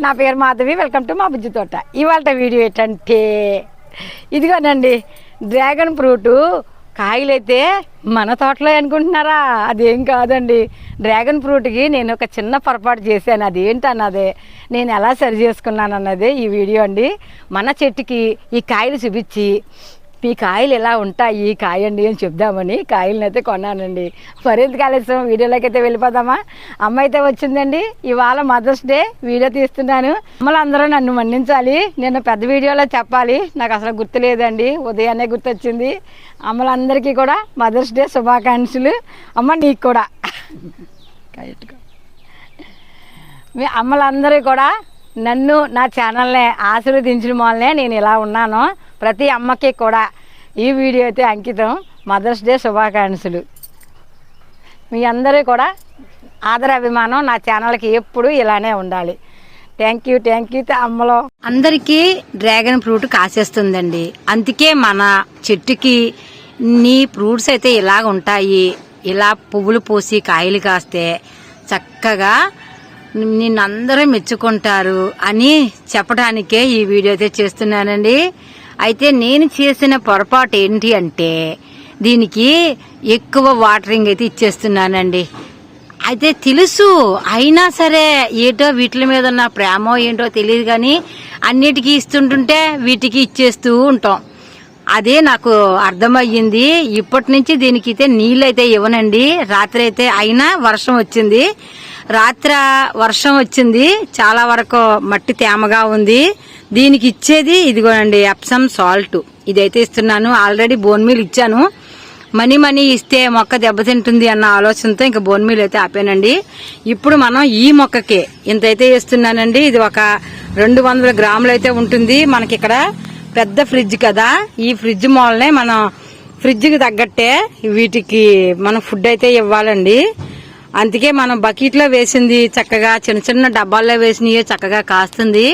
నా పేరు Madhavi welcome to మా బుజ్జి తోట. ఇవాళ వీడియో ఏంటంటే ఇదిగోనండి డ్రాగన్ ఫ్రూటు కాయలైతే మన తోటలో అనుకుంటున్నారా? అదేం కాదండి. డ్రాగన్ ఫ్రూట్కి నేను ఒక చిన్న పొరపాటు చేశాను. అదేంటన్నదే? నేను ఎలా సరి చేసుకున్నాను అన్నదే ఈ వీడియో అండి. మన చెట్టుకి ఈ కాయలు చూపించి మీ కాయలు ఎలా ఉంటాయి? కాయండి అని చెప్దామని కాయలను అయితే కొన్నానండి మరింత కాలేసం వీడియోలోకి అయితే వెళ్ళిపోదామా? అమ్మ అయితే వచ్చిందండి. ఇవాళ మదర్స్ డే వీడియో తీస్తున్నాను. అమ్మలందరూ నన్ను మన్నించాలి. నేను పెద్ద వీడియోలో చెప్పాలి. నాకు అసలు గుర్తులేదండి ఉదయాన్నే గుర్తొచ్చింది. అమ్మలందరికీ కూడా మదర్స్ డే శుభాకాంక్షలు. అమ్మ నీకు కూడా. మీ అమ్మలందరూ కూడా నన్ను నా ఛానల్ని ఆశీర్వదించడం వల్లనే నేను ఇలా ఉన్నాను. ప్రతి అమ్మకి కూడా ఈ వీడియో అయితే అంకితం. మదర్స్ డే శుభాకాంక్షలు. మీ అందరూ కూడా ఆదర అభిమానం నా ఛానల్కి ఎప్పుడు ఇలానే ఉండాలి. థ్యాంక్ యూ థ్యాంక్ యూ అమ్మలో. అందరికీ డ్రాగన్ ఫ్రూట్ కాసేస్తుందండి. అందుకే మన చెట్టుకి నీ ఫ్రూట్స్ అయితే ఇలా ఉంటాయి. ఇలా పువ్వులు పూసి కాయలు కాస్తే చక్కగా నిన్నందరూ మెచ్చుకుంటారు అని చెప్పడానికే ఈ వీడియో అయితే చేస్తున్నానండి. అయితే నేను చేసిన పొరపాటు ఏంటి అంటే దీనికి ఎక్కువ వాటరింగ్ అయితే ఇచ్చేస్తున్నానండి. అయితే తెలుసు అయినా సరే ఏటో వీటి మీద ఉన్న ప్రేమో ఏంటో తెలియదు కానీ అన్నిటికీ ఇస్తుంటుంటే వీటికి ఇచ్చేస్తూ ఉంటాం. అదే నాకు అర్థమయ్యింది. ఇప్పటి నుంచి దీనికి అయితే నీళ్ళు అయితే ఇవ్వనండి. రాత్రి అయితే అయినా వర్షం వచ్చింది. రాత్ర వర్షం వచ్చింది. చాలా వరకు మట్టి తేమగా ఉంది. దీనికి ఇచ్చేది ఇదిగోనండి ఎప్సమ్ సాల్ట్. ఇదైతే ఇస్తున్నాను. ఆల్రెడీ బోన్ మీల్ ఇచ్చాను. మనీ మనీ ఇస్తే మొక్క దెబ్బతింటుంది అన్న ఆలోచనతో ఇంకా బోన్ మీల్ అయితే ఆపానండి. ఇప్పుడు మనం ఈ మొక్కకి ఇంతైతే ఇస్తున్నానండి ఇది ఒక రెండు వందల గ్రాములు అయితే ఉంటుంది. మనకి ఇక్కడ పెద్ద ఫ్రిడ్జ్ కదా. ఈ ఫ్రిడ్జ్ మూలనే మనం ఫ్రిడ్జ్కి తగ్గట్టే వీటికి మనం ఫుడ్ అయితే ఇవ్వాలండి. అందుకే మనం బకెట్లో వేసింది చక్కగా చిన్న చిన్న డబ్బాల్లో వేసినవి చక్కగా కాస్తుంది.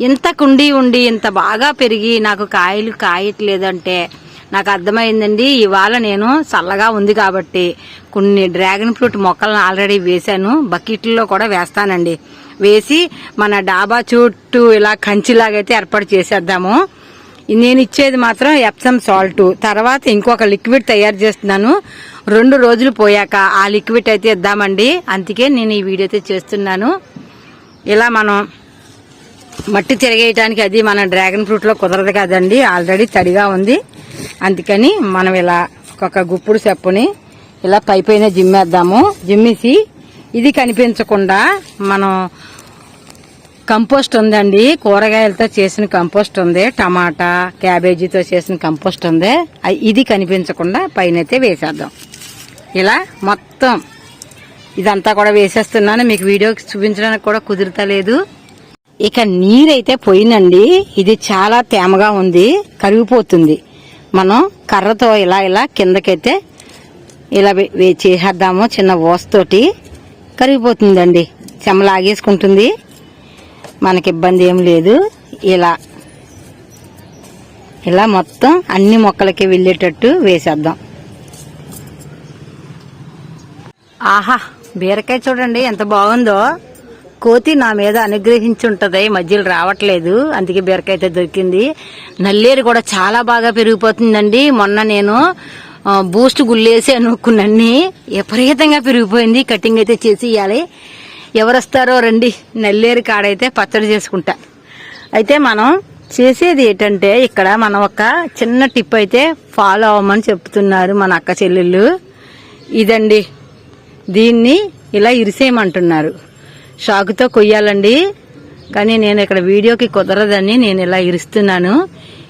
ఇంత కుండి ఉండి ఇంత బాగా పెరిగి నాకు కాయలు కాయట్లేదంటే నాకు అర్థమైందండి. ఇవాళ నేను చల్లగా ఉంది కాబట్టి కొన్ని డ్రాగన్ ఫ్రూట్ మొక్కలను ఆల్రెడీ వేశాను. బకెట్లో కూడా వేస్తానండి. వేసి మన డాబా చుట్టూ ఇలా కంచిలాగైతే ఏర్పాటు చేసేద్దాము. నేను ఇచ్చేది మాత్రం ఎప్సమ్ సాల్ట్. తర్వాత ఇంకొక లిక్విడ్ తయారు చేస్తున్నాను. రెండు రోజులు పోయాక ఆ లిక్విడ్ అయితే ఇద్దామండి. అందుకే నేను ఈ వీడియో అయితే చేస్తున్నాను. ఇలా మనం మట్టి తిరగేయటానికి అది మన డ్రాగన్ ఫ్రూట్లో కుదరదు కదండి. ఆల్రెడీ తడిగా ఉంది. అందుకని మనం ఇలా ఒక గుప్పుడు చెప్పుని ఇలా పై పైన జిమ్మేద్దాము. జిమ్మేసి ఇది కనిపించకుండా మనం కంపోస్ట్ ఉందండి. కూరగాయలతో చేసిన కంపోస్ట్ ఉంది. టమాటా క్యాబేజీతో చేసిన కంపోస్ట్ ఉంది. ఇది కనిపించకుండా పైన అయితే వేసేద్దాం. ఇలా మొత్తం ఇదంతా కూడా వేసేస్తున్నాను. మీకు వీడియో చూపించడానికి కూడా కుదురుతలేదు ఇక నీరైతే పోయిందండి. ఇది చాలా తేమగా ఉంది. కరిగిపోతుంది. మనం కర్రతో ఇలా ఇలా కిందకైతే ఇలా చేసేద్దాము. చిన్న ఓస్తోటి కరిగిపోతుందండి. చెమ లాగేసుకుంటుంది మనకి ఇబ్బంది ఏం లేదు. ఇలా. ఇలా మొత్తం అన్ని మొక్కలకి వెళ్ళేటట్టు వేసేద్దాం. ఆహా బీరకాయ చూడండి ఎంత బాగుందో. కోతి నా మీద అనుగ్రహించుంటది. మధ్యలో రావట్లేదు. అందుకే బీరకాయ అయితే దొరికింది. నల్లేరు కూడా చాలా బాగా పెరిగిపోతుందండి. మొన్న నేను బూస్ట్ గుల్లేసాను అనుకున్నీ విపరీతంగా పెరిగిపోయింది. కటింగ్ అయితే చేసి ఇవ్వాలి ఎవరొస్తారో రండి. నల్లేరు కాడైతే పచ్చడి చేసుకుంటా. అయితే మనం చేసేది ఏంటంటే ఇక్కడ మనం ఒక చిన్న టిప్ అయితే ఫాలో అవ్వమని చెప్తున్నారు మన అక్క చెల్లెళ్ళు. ఇదండి. దీన్ని ఇలా ఇరిసేయమంటున్నారు. షాకుతో కొయ్యాలండి. కానీ నేను ఇక్కడ వీడియోకి కుదరదని నేను ఇలా ఇరుస్తున్నాను.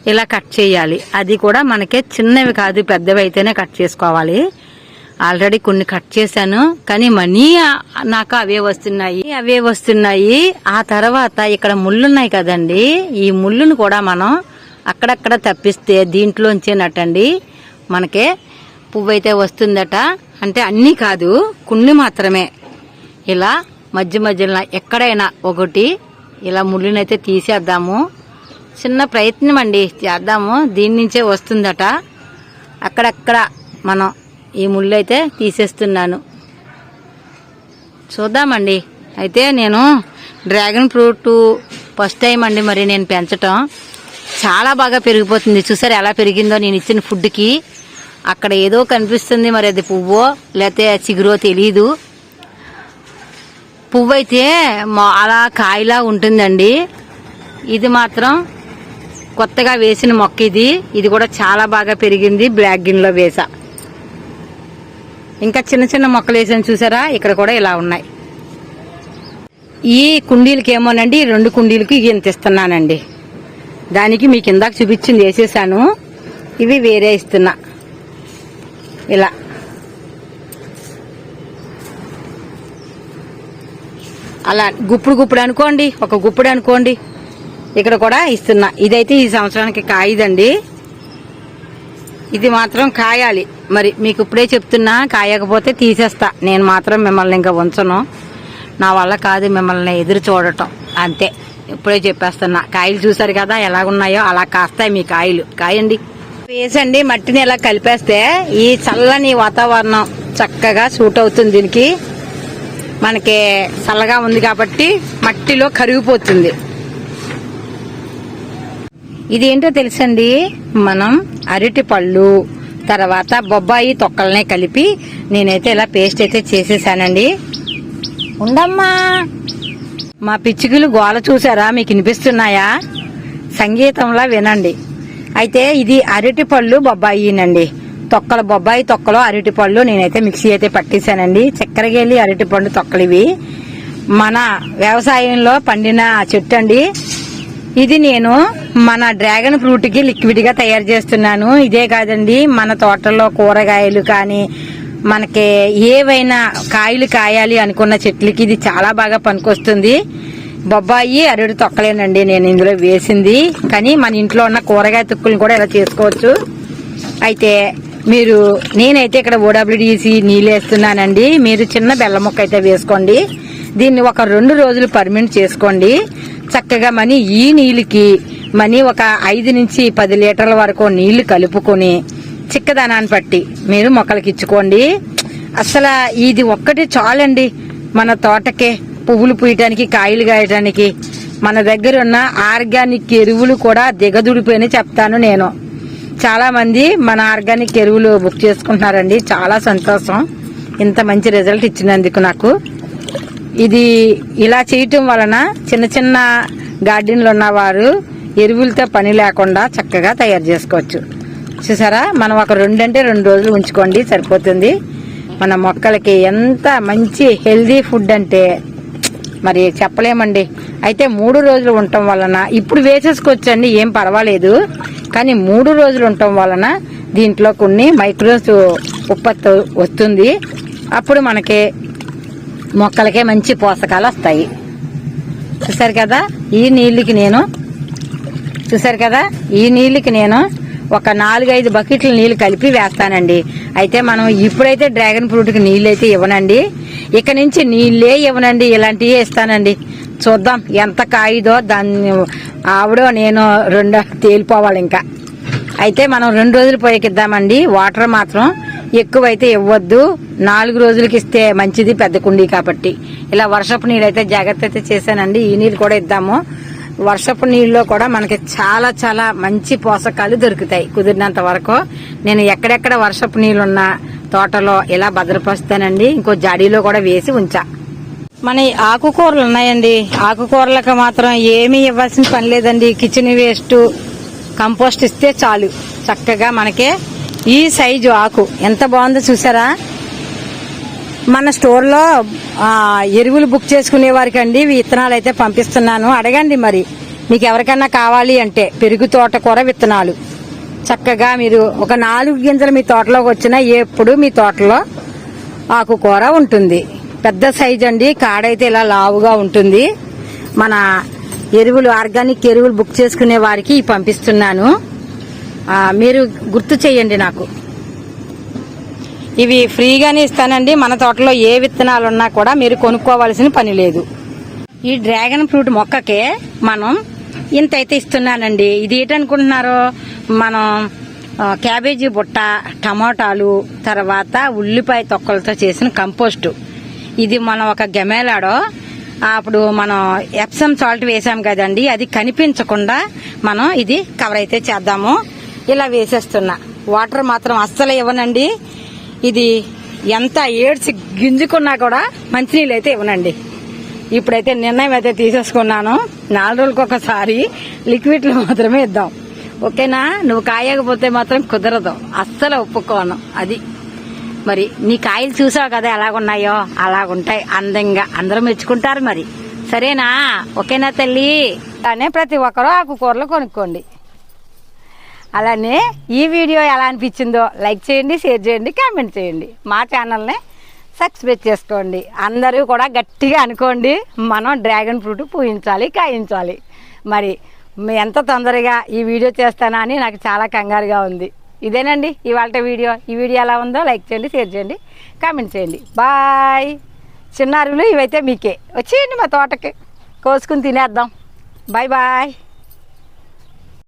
ఇలా కట్ చేయాలి. అది కూడా మనకే చిన్నవి కాదు పెద్దవి అయితేనే కట్ చేసుకోవాలి. ఆల్రెడీ కొన్ని కట్ చేశాను. కానీ మనీ నాకు అవే వస్తున్నాయి. అవే వస్తున్నాయి. ఆ తర్వాత ఇక్కడ ముళ్ళున్నాయి కదండి. ఈ ముళ్ళును కూడా మనం అక్కడక్కడ తప్పిస్తే దీంట్లోంచేనటండి మనకే పువ్వు అయితే వస్తుందట. అంటే అన్నీ కాదు కొన్ని మాత్రమే. ఇలా మధ్య మధ్యలో ఎక్కడైనా ఒకటి ఇలా ముళ్ళునైతే తీసేద్దాము. చిన్న ప్రయత్నం అండి చేద్దాము. దీని నుంచే వస్తుందట. అక్కడక్కడ మనం ఈ ముళ్ళు అయితే తీసేస్తున్నాను. చూద్దామండి. అయితే నేను డ్రాగన్ ఫ్రూట్ ఫస్ట్ టైం అండి మరి నేను పెంచటం. చాలా బాగా పెరిగిపోతుంది. చూసారు ఎలా పెరిగిందో నేను ఇచ్చిన ఫుడ్కి. అక్కడ ఏదో కనిపిస్తుంది మరి అది పువ్వో లేకపోతే చిగురో తెలియదు పువ్వు అయితే అలా కాయలా ఉంటుందండి. ఇది మాత్రం కొత్తగా వేసిన మొక్క ఇది. ఇది కూడా చాలా బాగా పెరిగింది బ్లాక్ గిన్లో వేసా. ఇంకా చిన్న చిన్న మొక్కలు వేసాను చూసారా? ఇక్కడ కూడా ఇలా ఉన్నాయి. ఈ కుండీలకి ఏమోనండి రెండు కుండీలకి ఇంత ఇస్తున్నానండి. దానికి మీకు ఇందాక చూపించింది వేసేసాను. ఇవి వేరే ఇస్తున్నా. ఇలా. అలా గుప్పుడు గుప్పుడు అనుకోండి ఒక గుప్పుడు అనుకోండి. ఇక్కడ కూడా ఇస్తున్నా. ఇదైతే ఈ సంవత్సరానికి కాయదండి. ఇది మాత్రం కాయాలి. మరి మీకు ఇప్పుడే చెప్తున్నా కాయకపోతే తీసేస్తా. నేను మాత్రం మిమ్మల్ని ఇంకా ఉంచను. నా వల్ల కాదు మిమ్మల్ని ఎదురు చూడటం. అంతే. ఇప్పుడే చెప్పేస్తున్నా. కాయలు చూసారు కదా ఎలాగున్నాయో? అలా కాస్తాయి మీ కాయలు. కాయండి. వేసండి మట్టిని ఇలా కలిపేస్తే ఈ చల్లని వాతావరణం చక్కగా సూట్ అవుతుంది దీనికి. మనకి చల్లగా ఉంది కాబట్టి మట్టిలో కరిగిపోతుంది. ఇదేంటో తెలుసండి? మనం అరటి పళ్ళు తర్వాత బొబ్బాయి తొక్కలనే కలిపి నేనైతే ఇలా పేస్ట్ అయితే చేసేసానండి. ఉండమ్మా! మా పిచ్చుకలు గోల చూసారా? మీకు వినిపిస్తున్నాయా? సంగీతంలా వినండి. అయితే ఇది అరటి పళ్ళు బొబ్బాయినండి. తొక్కలు బొబ్బాయి తొక్కలు అరటి పళ్ళు నేనైతే మిక్సీ అయితే పట్టేశానండి చక్కెరగేలి అరటి పండు తొక్కలు ఇవి మన వ్యవసాయంలో పండిన చెట్టు అండి. ఇది నేను మన డ్రాగన్ ఫ్రూట్కి లిక్విడ్గా తయారు చేస్తున్నాను. ఇదే కాదండి మన తోటల్లో కూరగాయలు కానీ మనకి ఏవైనా కాయలు కాయాలి అనుకున్న చెట్లకి ఇది చాలా బాగా పనికొస్తుంది. బొబ్బాయి అరడు తొక్కలేనండి నేను ఇందులో వేసింది. కానీ మన ఇంట్లో ఉన్న కూరగాయ తుక్కులను కూడా ఇలా చేసుకోవచ్చు. అయితే మీరు నేనైతే ఇక్కడ ఓడబ్ల్యూడిసి నీళ్ళు వేస్తున్నానండి. మీరు చిన్న బెల్ల ముక్క అయితే వేసుకోండి. దీన్ని ఒక రెండు రోజులు పర్మినెంట్ చేసుకోండి. చక్కగా మనీ ఈ నీళ్ళకి మనీ ఒక ఐదు నుంచి పది లీటర్ల వరకు నీళ్ళు కలుపుకొని చిక్కదనాన్ని బట్టి మీరు మొక్కలకి ఇచ్చుకోండి. అసలు ఇది ఒక్కటి చాలండి మన తోటకే పువ్వులు పూయటానికి కాయలు కాయటానికి. మన దగ్గర ఉన్న ఆర్గానిక్ ఎరువులు కూడా దిగదుడిపోయి చెప్తాను నేను. చాలా మంది మన ఆర్గానిక్ ఎరువులు బుక్ చేసుకుంటున్నారండి. చాలా సంతోషం. ఇంత మంచి రిజల్ట్ ఇచ్చినందుకు నాకు. ఇది ఇలా చేయటం వలన చిన్న చిన్న గార్డెన్లు ఉన్నవారు ఎరువులతో పని లేకుండా చక్కగా తయారు చేసుకోవచ్చు. చూసారా? మనం ఒక రెండు అంటే రెండు రోజులు ఉంచుకోండి సరిపోతుంది. మన మొక్కలకి ఎంత మంచి హెల్దీ ఫుడ్ అంటే మరి చెప్పలేమండి. అయితే మూడు రోజులు ఉండటం వలన ఇప్పుడు వేసేసుకోవచ్చండి ఏం పర్వాలేదు. కానీ మూడు రోజులు ఉండటం వలన దీంట్లో కొన్ని మైక్రోస్ ఉత్పత్తి వస్తుంది. అప్పుడు మనకి మొక్కలకే మంచి పోషకాలు వస్తాయి. చూసారు కదా? ఈ నీళ్ళకి నేను చూసారు కదా? ఈ నీళ్ళకి నేను ఒక నాలుగైదు బకెట్ల నీళ్ళు కలిపి వేస్తానండి. అయితే మనం ఇప్పుడైతే డ్రాగన్ ఫ్రూట్కి నీళ్ళు అయితే ఇవ్వనండి. ఇక నుంచి నీళ్ళే ఇవ్వనండి. ఇలాంటివి ఇస్తానండి చూద్దాం ఎంత కాయిదో దాన్ని ఆవిడో నేను రెండో తేలిపోవాలి ఇంకా. అయితే మనం రెండు రోజులు పోయేకిద్దామండి వాటర్ మాత్రం ఎక్కువైతే ఇవ్వద్దు. నాలుగు రోజులకి ఇస్తే మంచిది పెద్ద కుండీ కాబట్టి. ఇలా వర్షపు నీళ్ళు అయితే జాగ్రత్త అయితే చేశానండి. ఈ నీళ్ళు కూడా ఇద్దాము. వర్షపు నీళ్ళలో కూడా మనకి చాలా చాలా మంచి పోషకాలు దొరుకుతాయి కుదిరినంత వరకు. నేను ఎక్కడెక్కడ వర్షపు నీళ్ళున్న తోటలో ఇలా భద్రపరుస్తానండి. ఇంకో జాడీలో కూడా వేసి ఉంచా. మన ఈ ఆకుకూరలు ఉన్నాయండి. ఆకుకూరలకు మాత్రం ఏమీ ఇవ్వాల్సిన పని లేదండి. కిచెన్ వేస్ట్ కంపోస్ట్ ఇస్తే చాలు. చక్కగా మనకే ఈ సైజు ఆకు ఎంత బాగుందో చూసారా? మన స్టోర్లో ఎరువులు బుక్ చేసుకునే వారికి అండి విత్తనాలు అయితే పంపిస్తున్నాను. అడగండి మరి మీకు ఎవరికైనా కావాలి అంటే పెరుగు తోటకూర విత్తనాలు. చక్కగా మీరు ఒక నాలుగు గింజలు మీ తోటలోకి వచ్చినా ఎప్పుడు మీ తోటలో ఆకుకూర ఉంటుంది. పెద్ద సైజ్ అండి కాడైతే ఇలా లావుగా ఉంటుంది. మన ఎరువులు ఆర్గానిక్ ఎరువులు బుక్ చేసుకునే వారికి పంపిస్తున్నాను. మీరు గుర్తు చేయండి నాకు. ఇవి ఫ్రీగానే ఇస్తానండి. మన తోటలో ఏ విత్తనాలు ఉన్నా కూడా మీరు కొనుక్కోవాల్సిన పని లేదు. ఈ డ్రాగన్ ఫ్రూట్ మొక్కకే మనం ఇంత అయితే ఇస్తున్నానండి. ఇది ఏంటనుకుంటున్నారు? మనం క్యాబేజీ బుట్ట టమాటాలు తర్వాత ఉల్లిపాయ తొక్కలతో చేసిన కంపోస్టు. ఇది మనం ఒక గెమేలాడో అప్పుడు మనం ఎప్సమ్ సాల్ట్ వేసాం కదండి. అది కనిపించకుండా మనం ఇది కవర్ అయితే చేద్దాము. ఇలా వేసేస్తున్నా. వాటర్ మాత్రం అస్సలు ఇవ్వనండి. ఇది ఎంత ఏడ్చి గింజుకున్నా కూడా మంచినీళ్ళు అయితే ఇవ్వనండి. ఇప్పుడైతే నిర్ణయం అయితే తీసేసుకున్నాను. నాలుగు రోజులకు ఒకసారి లిక్విడ్లు మాత్రమే ఇద్దాం. ఓకేనా? నువ్వు కాయకపోతే మాత్రం కుదరదు. అస్సలు ఒప్పుకోను. అది. మరి నీ కాయలు చూసావు కదా ఎలాగున్నాయో? అలాగుంటాయి. అందంగా. అందరూ మెచ్చుకుంటారు మరి. సరేనా? ఓకేనా తల్లి? అనే ప్రతి ఒక్కరూ ఆకుకూరలు కొనుక్కోండి. అలానే ఈ వీడియో ఎలా అనిపించిందో లైక్ చేయండి షేర్ చేయండి కామెంట్ చేయండి. మా ఛానల్ని సబ్స్క్రైబ్ చేసుకోండి. అందరూ కూడా గట్టిగా అనుకోండి మనం డ్రాగన్ ఫ్రూట్ పూయించాలి కాయించాలి. మరి ఎంత తొందరగా ఈ వీడియో చేస్తానా అని నాకు చాలా కంగారుగా ఉంది. ఇదేనండి ఇవాళ వీడియో. ఈ వీడియో ఎలా ఉందో లైక్ చేయండి షేర్ చేయండి కామెంట్ చేయండి. బాయ్. చిన్నారులు ఇవైతే మీకే. వచ్చేయండి మా తోటకి. కోసుకుని తినేద్దాం. Bye bye.